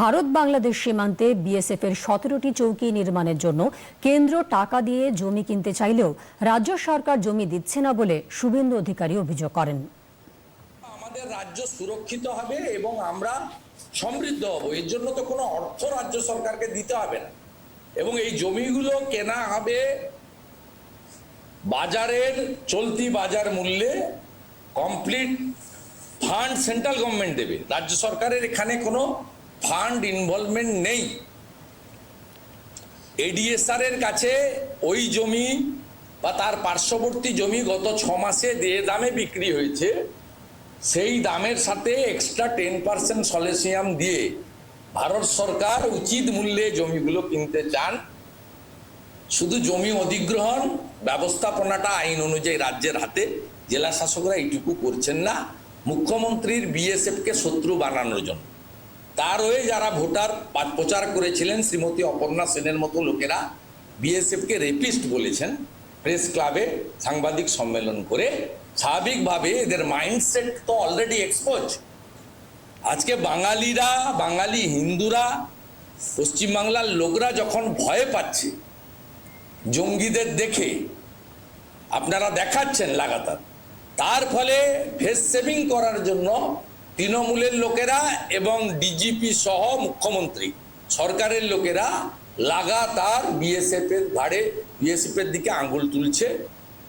ভারত বাংলাদেশ সীমান্তে বিএসএফ এর সতেরোটি চৌকি নির্মাণের জন্য কেন্দ্র টাকা দিয়ে জমি কিনতে চাইলেও রাজ্য সরকার জমি দিচ্ছে না বলে শুভেন্দু অধিকারী অভিযোগ করেন। আমাদের রাজ্য সুরক্ষিত হবে এবং আমরা সমৃদ্ধ হব। এর জন্য তো কোনো অর্থ রাজ্য সরকারকে দিতে হবে না। এবং এই জমিগুলো কেনা হবে বাজারের চলতি বাজার মূল্যে কমপ্লিট ফান্ড সেন্ট্রাল গভর্নমেন্ট দেবে। রাজ্য সরকারের এখানে কোনো ফান্ড ইনভলভমেন্ট নেই। এডিএসআর এর কাছে ওই জমি বা তার পার্শ্ববর্তী জমি গত ছ মাসে যে দামে বিক্রি হয়েছে, সেই দামের সাথে এক্সট্রা টেন পার্সেন্ট সলেসিয়াম দিয়ে ভারত সরকার উচিত মূল্যে জমিগুলো কিনতে চান। শুধু জমি অধিগ্রহণ ব্যবস্থাপনাটা আইন অনুযায়ী রাজ্যের হাতে জেলা শাসকরা এইটুকু করছেন না। মুখ্যমন্ত্রীর বিএসএফকে শত্রু বানানোর জন্য। তার হয়ে যারা ভোটার প্রচার করেছিলেন, শ্রীমতী অপর্ণা সেনের মতো লোকেরা বিএসএফকে রেপিস্ট বলেছেন প্রেস ক্লাবে সাংবাদিক সম্মেলন করে স্বাভাবিকভাবে এদের মাইন্ডসেট তো অলরেডি এক্সপোজ আজকে বাঙালিরা, বাঙালি হিন্দুরা, পশ্চিমবাংলার লোকরা যখন ভয় পাচ্ছে, জঙ্গিদের দেখে, আপনারা দেখাচ্ছেন লাগাতার, তার ফলে ফেস সেভিং করার জন্য তৃণমূলের লোকেরা এবং ডিজিপি সহ মুখ্যমন্ত্রী। সরকারের লোকেরা লাগাতার বিএসএফ এর ঘাড়ে বিএসএফ এর দিকে আঙ্গুল তুলছে।